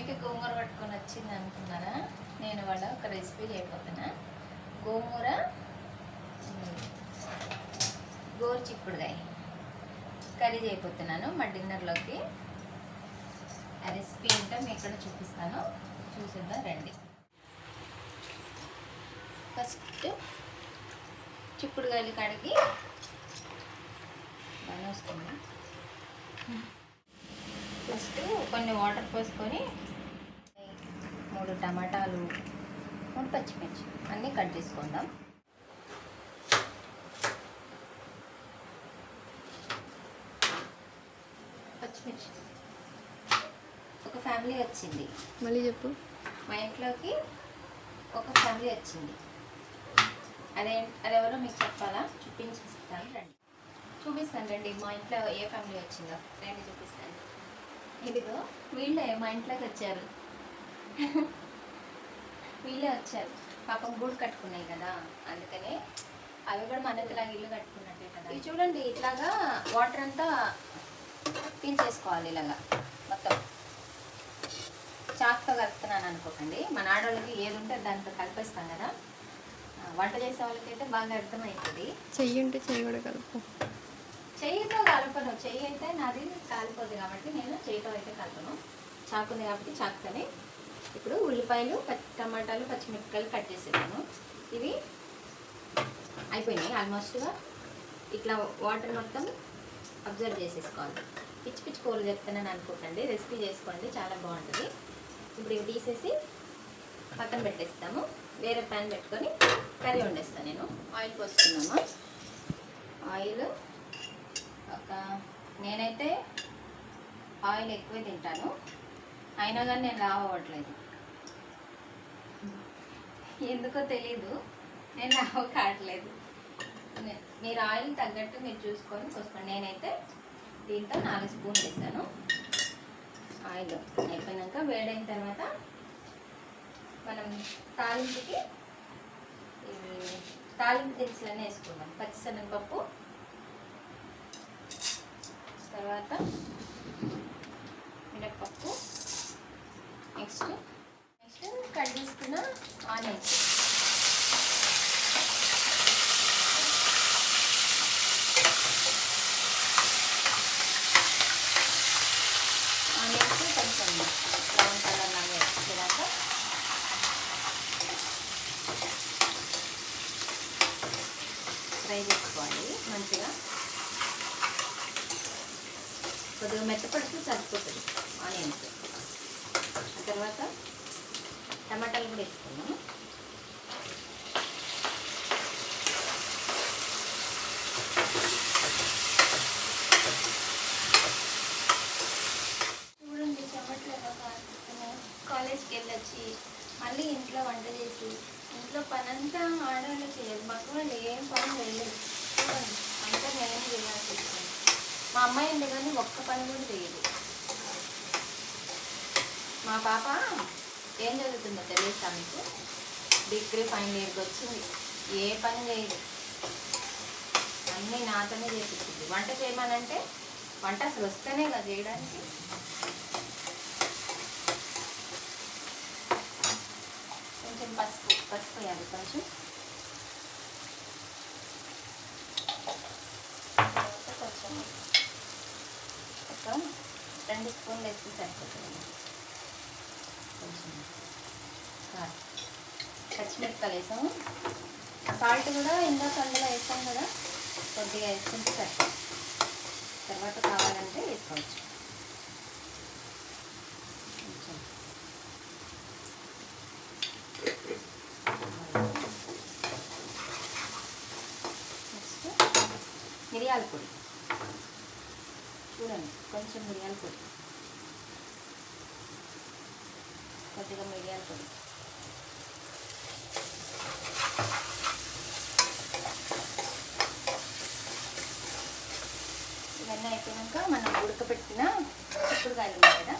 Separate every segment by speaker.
Speaker 1: ఏంటి గోంగూర పట్టుకొని వచ్చింది అనుకున్నారా? నేను వాళ్ళ ఒక రెసిపీ చేయబోతున్నా. గోంగూర గోరు చిక్కుడుగాయ కర్రీ చేయబోతున్నాను మా డిన్నర్లోకి. ఆ రెసిపీ ఏంటో మీకు ఇక్కడ చూపిస్తాను. చూసిద్దాం రండి. ఫస్ట్ చిక్కుడుగాయలు కడిగి బాగా వస్తుంది ఫస్ట్ కొన్ని వాటర్ పోసుకొని మూడు టమాటాలు మూడు పచ్చిమిర్చి అన్నీ కట్ చేసుకుందాం. పచ్చిమిర్చి. ఒక ఫ్యామిలీ వచ్చింది.
Speaker 2: మళ్ళీ చెప్పు.
Speaker 1: మా ఇంట్లోకి ఒక ఫ్యామిలీ వచ్చింది. అదే అదెవరో మీకు చెప్పాలా? చూపించిస్తాను రండి. చూపిస్తాను రండి. మా ఇంట్లో ఏ ఫ్యామిలీ వచ్చిందో? రండి చూపిస్తాను. ఇదిగో వీళ్ళే మా ఇంట్లోకి వచ్చారు. వీళ్ళే వచ్చారు. పాపం గూడు కట్టుకున్నాయి కదా అందుకనే అవి కూడా మనకిలాగా ఇల్లు కట్టుకున్నట్టే కదా. ఇవి చూడండి ఇట్లాగా వాటర్ అంతా పీల్చేసుకోవాలి ఇలాగా మొత్తం. చాక్తో కలుపుతున్నాను అనుకోకండి. మన ఆడవాళ్ళకి ఏది ఉంటే దాంతో కలిపేస్తాం కదా. వంట చేసే వాళ్ళకైతే బాగా అర్థమవుతుంది.
Speaker 2: చెయ్యి ఉంటే చెయ్యి కూడా కలుపు.
Speaker 1: చెయ్యితో కలపను. చెయ్యి అయితే నాది కాలిపోదు కాబట్టి నేను చెయ్యితో అయితే కలపను. చాకు ఉంది కాబట్టి చాకుతోనే ఇప్పుడు ఉల్లిపాయలు పచ్చి టమాటాలు పచ్చిమిరపకాయలు కట్ చేసేసాను. ఇవి అయిపోయినాయి. ఆల్మోస్ట్గా ఇట్లా వాటర్ మొత్తం అబ్జర్వ్ చేసేసుకోవాలి. పిచ్చి పిచ్చి కూరలు చెప్తానని అనుకోకండి. రెసిపీ చేసుకోండి. చాలా బాగుంటుంది. ఇప్పుడు ఇవి తీసేసి పక్కన పెట్టేస్తాము. వేరే ప్యాన్ పెట్టుకొని కర్రీ వండేస్తాను నేను. ఆయిల్ పోసుకున్నాము ఆయిల్ ఒక నేనైతే ఆయిల్ ఎక్కువే తింటాను. అయినా కానీ నేను లావ్ అవ్వట్లేదు ఎందుకో తెలీదు. నేను లావ్ కావట్లేదు మీరు ఆయిల్ తగ్గట్టు మీరు చూసుకొని కోసుకోండి నేనైతే దీంతో నాలుగు స్పూన్లు వేసాను. ఆయిల్ అయిపోయినాక వేడైన తర్వాత మనం తాలింపుకి తాలింపు దినుసులనే వేసుకుందాం పచ్చిశనగపప్పు తర్వాత మినప్పప్పు. నెక్స్ట్ నెక్స్ట్ కట్ చేసుకున్న ఆనియన్స్. ఆనియన్స్ కొంచెం బ్రౌన్ కలర్ లాగా వచ్చేదాకా. ఫ్రై చేసుకోవాలి మంచిగా. కొద్దిగా మెత్తపడితే సరిపోతుంది. ఆనియన్స్. ఆ తర్వాత టమాటాలు కూడా వేసుకున్నాము చూడండి టమాటాలు ఎలా కారుతున్నాయి కాలేజ్కి వెళ్ళొచ్చి మళ్ళీ ఇంట్లో వంట చేసి ఇంట్లో పనంతా ఆడవాళ్ళు చేయదు మాకు వాళ్ళు ఏం పని చేయలేదు చూడండి అంతా నేను చేయాల్సి వస్తుంది మా అమ్మాయి ఉంది కానీ ఒక్క పని కూడా చేయదు. మా పాప ఏం చదువుతుందో తెలుసా మీకు? డిగ్రీ ఫైనల్ ఇయర్కి వచ్చింది. ఏ పని చేయదు. అన్నీ నాతోనే చేపించింది వంట చేయమనంటే వంట అసలు వస్తేనే కదా చేయడానికి. కొంచెం పసుపు పసుపు వేయాలి కొంచెం తర్వాత కొంచెం ఒక రెండు స్పూన్లు వేస్తే సరిపోతుంది. కొంచెం కారం. పచ్చిమిరపకాయలు వేసాము. సాల్ట్ కూడా ఇందాక అందులో వేసాం కదా. కొద్దిగా వేసుకుంటే సరిపోతుంది. తర్వాత కావాలంటే వేసుకోవచ్చు. మిరియాల పొడి. కొంచెం మిరియాల పొడి కొద్దిగా మిరియాల పొడి ఇవన్నీ అయిపోయాక మనం ఉడకబెట్టిన చిక్కుడుకాయలు ఉన్నాయి కదా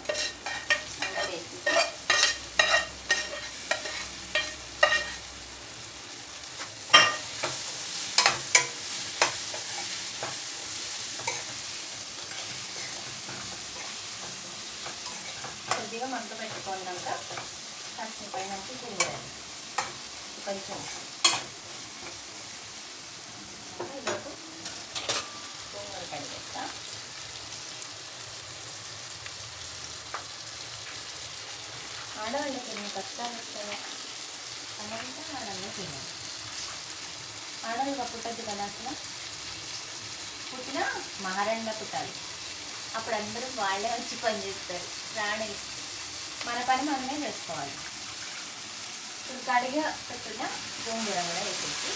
Speaker 1: కొద్దిగా మంట పెట్టుకున్నాక కాసిన పైన కూరాలి కొంచెం. ఈలోపు గోంగూర కడిగేస్తా. ఆడవాళ్ళకి ఎన్ని కష్టాలు వస్తాయో? అనంతా ఆడవాళ్ళకి తినాలి. ఆడవాళ్ళకి పుట్టద్దు కదా అసలు? పుట్టినా మహారాణిగా పుట్టాలి. అప్పుడు అందరూ వాళ్ళే వచ్చి పని చేస్తారు. రాణి మన పని మనమే చేసుకోవాలి. ఇప్పుడు కడిగా పెట్టిన గోంగూర కూడా వేసేసి.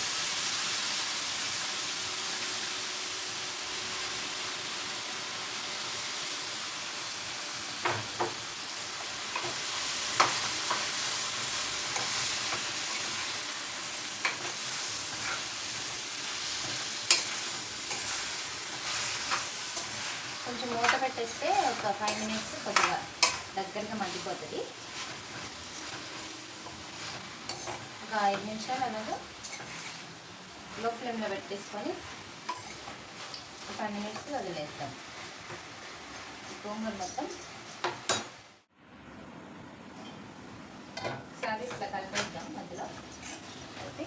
Speaker 1: కొంచెం మూత పెట్టేస్తే ఒక ఫైవ్ మినిట్స్ కొద్దిగా దగ్గరగా మండిపోతుంది ఒక ఐదు నిమిషాలు అలాగా లో ఫ్లేమ్లో పెట్టేసుకొని ఒక ఫైవ్ మినిట్స్ వదిలేస్తాం. గోంగూర మొత్తం ఒకసారి ఇట్లా కలిపేద్దాం మధ్యలో. అయితే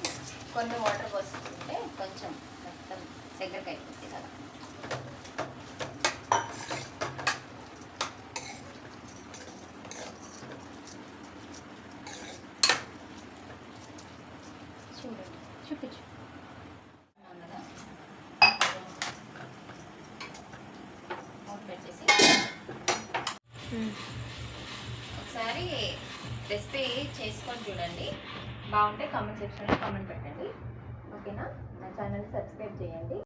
Speaker 1: కొన్ని వాటర్ పోసుకుంటే కొంచెం మొత్తం దగ్గరకు అయిపోతుంది కదా చూడండి చూపించు ఉన్నాం కదా మూత పెట్టేసి ఒకసారి రెసిపీ చేసుకొని చూడండి. బాగుంటే కామెంట్ సెక్షన్లో కామెంట్ పెట్టండి. ఓకేనా నా? ఛానల్ సబ్స్క్రైబ్ చేయండి.